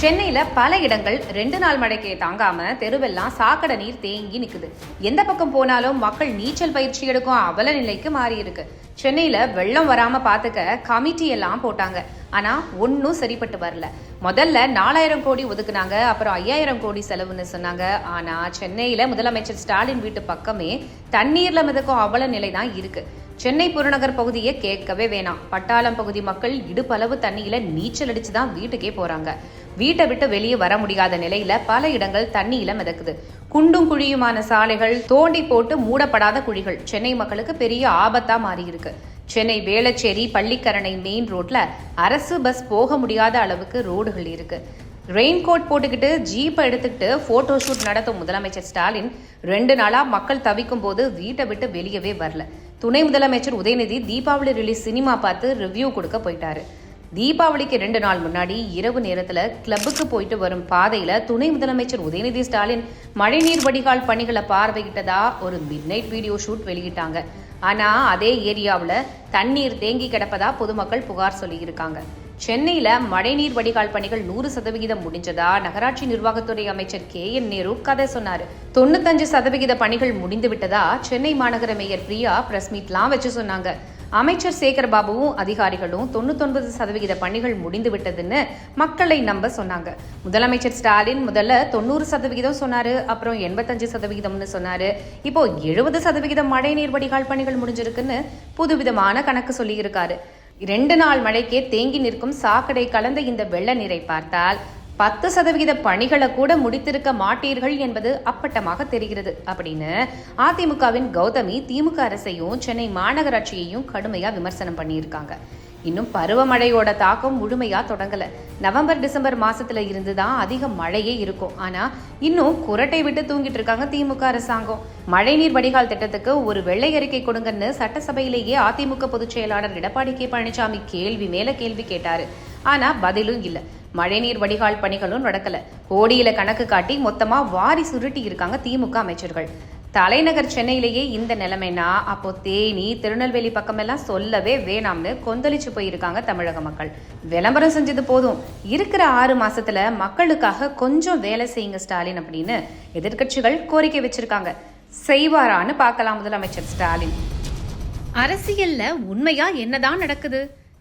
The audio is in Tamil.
சென்னையில பல இடங்கள் ரெண்டு நாள் மழைக்கே தாங்காம தெருவெல்லாம் சாக்கடை நீர் தேங்கி நிக்குது. எந்த பக்கம் போனாலும் மக்கள் நீச்சல் பயிற்சி எடுக்கும் அவல நிலைக்கு மாறி இருக்கு. சென்னையில வெள்ளம் வராம பாத்துக்க கமிட்டி எல்லாம் போட்டாங்க. ஆனா ஒன்னும் சரிப்பட்டு வரல. முதல்ல நாலாயிரம் கோடி ஒதுக்குனாங்க அப்புறம் ஐயாயிரம் கோடி செலவுன்னு சொன்னாங்க. ஆனா சென்னையில முதலமைச்சர் ஸ்டாலின் வீட்டு பக்கமே தண்ணீர்ல மிதக்கும் அவல நிலை தான் இருக்கு. சென்னை புறநகர் பகுதியை கேட்கவே வேணாம். பட்டாளம் பகுதி மக்கள் இடுப்பளவு தண்ணியில நீச்சல் அடித்து தான் வீட்டுக்கே போறாங்க. வீட்டை விட்டு வெளியே வர முடியாத நிலையில பல இடங்கள் தண்ணியில மிதக்குது. குண்டும் குழியுமான சாலைகள் தோண்டி போட்டு மூடப்படாத குழிகள் சென்னை மக்களுக்கு பெரிய ஆபத்தா மாறி இருக்கு சென்னை வேளச்சேரி பள்ளிக்கரணை மெயின் ரோட்ல அரசு பஸ் போக முடியாத அளவுக்கு ரோடுகள் இருக்கு. ரெயின் கோட் போட்டுக்கிட்டு ஜீப்பை எடுத்துக்கிட்டு போட்டோ ஷூட் நடத்தும் முதலமைச்சர் ஸ்டாலின் ரெண்டு நாளா மக்கள் தவிக்கும் போது வீட்டை விட்டு வெளியவே வரல. துணை முதலமைச்சர் உதயநிதி தீபாவளி ரிலீஸ் சினிமா பார்த்து ரிவ்யூ கொடுக்க போயிட்டாரு. தீபாவளிக்கு ரெண்டு நாள் முன்னாடி இரவு நேரத்துல கிளப்புக்கு போயிட்டு வரும் பாதையில துணை முதலமைச்சர் உதயநிதி ஸ்டாலின் மழைநீர் வடிகால் பணிகளை பார்வையிட்டதா ஒரு மிட்நைட் வீடியோ ஷூட் வெளியிட்டாங்க. ஆனா அதே ஏரியாவில் தண்ணீர் தேங்கி கிடப்பதா பொதுமக்கள் புகார் சொல்லியிருக்காங்க. சென்னையில மழைநீர் வடிகால் பணிகள் நூறு சதவிகிதம் முடிஞ்சதா? நகராட்சி நிர்வாகத்துறை அமைச்சர் கே. என். நேரு கதை சொன்னாரு. தொண்ணூத்தஞ்சு சதவிகித பணிகள் முடிந்து விட்டதா சென்னை மாநகர மேயர் பிரியா பிரஸ் மீட்லாம் வச்சு சொன்னாங்க. அமைச்சர் சேகர் பாபுவும் அதிகாரிகளும் தொண்ணூத்தொன்பது சதவிகித பணிகள் முடிந்து விட்டதுன்னு மக்களை நம்ப சொன்னாங்க. முதலமைச்சர் ஸ்டாலின் முதல்ல தொண்ணூறு சதவிகிதம் சொன்னாரு அப்புறம் எண்பத்தஞ்சு சதவிகிதம்னு சொன்னாரு. இப்போ எழுபது சதவிகிதம் மழைநீர் வடிகால் பணிகள் முடிஞ்சிருக்குன்னு புதுவிதமான கணக்கு சொல்லியிருக்காரு. இரண்டு நாள் மழைக்கே தேங்கி நிற்கும் சாக்கடை கலந்த இந்த வெள்ள நீரை பார்த்தால் பத்து சதவிகித பணிகளை கூட முடித்திருக்க மாட்டீர்கள் என்பது அப்பட்டமாக தெரிகிறது. அப்படின்னு அதிமுகவின் கௌதமி திமுக அரசையும் சென்னை மாநகராட்சியையும் கடுமையா விமர்சனம் பண்ணியிருக்காங்க. இன்னும் பருவமழையோட தாக்கம் முழுமையா தொடங்கல. நவம்பர் டிசம்பர் மாசத்துல இருந்து தான் அதிக மழையே இருக்கும். ஆனா இன்னும் குரட்டை விட்டு தூங்கிட்டு இருக்காங்க திமுக அரசாங்கம். மழைநீர் வடிகால் திட்டத்துக்கு ஒரு வெள்ளை அறிக்கை கொடுங்கன்னு சட்டசபையிலேயே அதிமுக பொதுச் செயலாளர் எடப்பாடி கே பழனிசாமி கேள்வி மேல கேள்வி கேட்டாரு. ஆனால் பதிலும் இல்லை. மழைநீர் வடிகால் பணிகளும் நடக்கல. கோடியில கணக்கு காட்டி மொத்தமாக வாரி சுருட்டி இருக்காங்க திமுக அமைச்சர்கள். தலைநகர் சென்னையிலேயே இந்த நிலைமைனா அப்போ தேனி திருநெல்வேலி பக்கமெல்லாம் சொல்லவே வேணாம்னு கொந்தளிச்சு போயிருக்காங்க தமிழக மக்கள். விளம்பரம் செஞ்சது போதும். இருக்கிற ஆறு மாசத்துல மக்களுக்காக கொஞ்சம் வேலை செய்யுங்க ஸ்டாலின் அப்படின்னு எதிர்க்கட்சிகள் கோரிக்கை வச்சிருக்காங்க. செய்வாரான்னு பார்க்கலாம் முதலமைச்சர் ஸ்டாலின். அரசியல்ல உண்மையா என்னதான் நடக்குது?